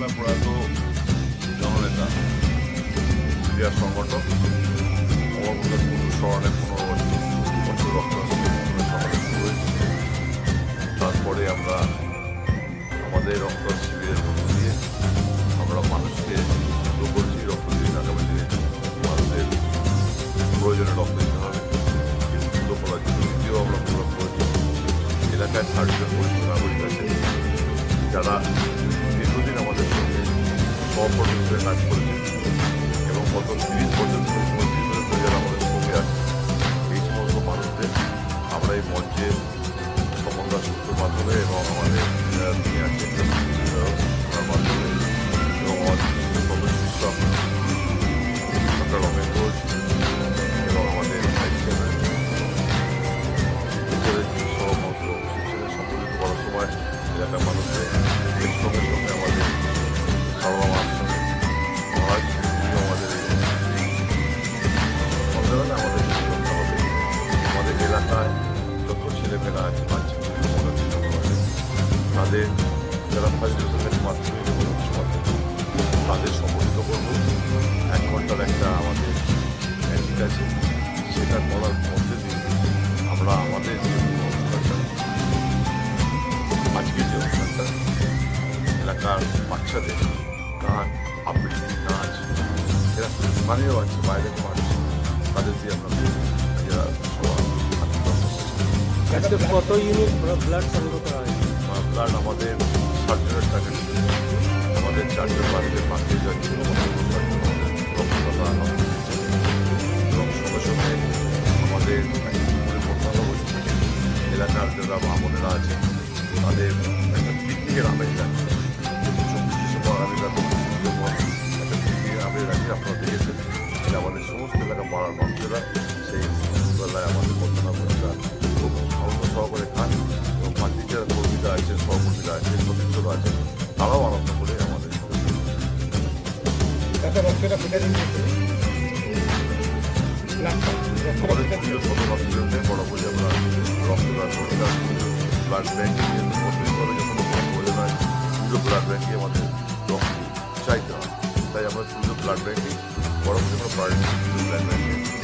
বাংলার প্রয়াত জননেতা ক্রীড়া সংগঠক অমরপ্রসাদ কুণ্ডু স্মরণে পনেরো বছর তারপরে আমরা আমাদের রক্তদান শিবিরের মধ্য দিয়ে আমরা মানুষকে করছি রক্ত দিন আগামী দিনে মানুষের প্রয়োজনে রক্ত দিতে হবে। উদ্বুদ্ধ করার জন্য দ্বিতীয় আমরা প্রোগ্রাম করেছি। এলাকায় বরিষ্ঠ নাগরিক আছে যারা হিসেবে কাজ করেছে এবং গত তিরিশ ধরে পঁয়ত্রিশ বছর আমাদের সঙ্গে আছে এই সমস্ত মানুষদের আমরা এই মঞ্চে সমন্বয় সূত্রের মাধ্যমে এবং আমাদের নিয়ে আছেন এলাকায় যত ছেলেমেয়েরা আছে বাচ্চা তাদের যারা ফার্স্ট ডিভিশন থেকে মাধ্যমিক এবং উচ্চ মাধ্যমিক তাদের সম্মিলিত করব। এক ঘণ্টার একটা আমাদের ম্যাজিক আছে, সেটা করার মধ্যে দিয়ে আমরা আমাদের যে অনুষ্ঠানটা আজকের যে অনুষ্ঠানটা, এলাকার বাচ্চাদের গান, আবৃত্তি, নাচ, এরা স্থানীয় আছে, বাইরের মানুষ, তাদের দিয়ে আমরা সবার আজকে কত ইউনিট ব্লাড সংগ্রহ করা হয়েছে ব্লাড আমাদের ষাটজনের টার্গেট আমাদের চারজন বাচ্চাদের বাকি যাচ্ছে হচ্ছে এবং সঙ্গে সঙ্গে আমাদের এলাকার যারা মামনেরা আছে তাদের একটা পিকনিকের আমেজ আছে চব্বিশ একটা পিকনিকের আমেজ আছে আপনারা দেখেছেন যে আমাদের সমস্ত এলাকা পাড়ার আছে সহকর্মীরা আছে সদস্যরা আছে তারাও আনন্দ করে আমাদের আমাদের প্রিয় বরাবরই আমরা রক্তদান ব্লাড ব্যাঙ্কে যখন প্রয়োজন হয় পুজো ব্লাড ব্যাঙ্কে আমাদের রক্ত চাইতে হয়। তাই আমরা পুজো ব্লাড ব্যাঙ্কে বরাবরই আমরা প্রায়োরিটি পুজো ব্লাড ব্যাঙ্কে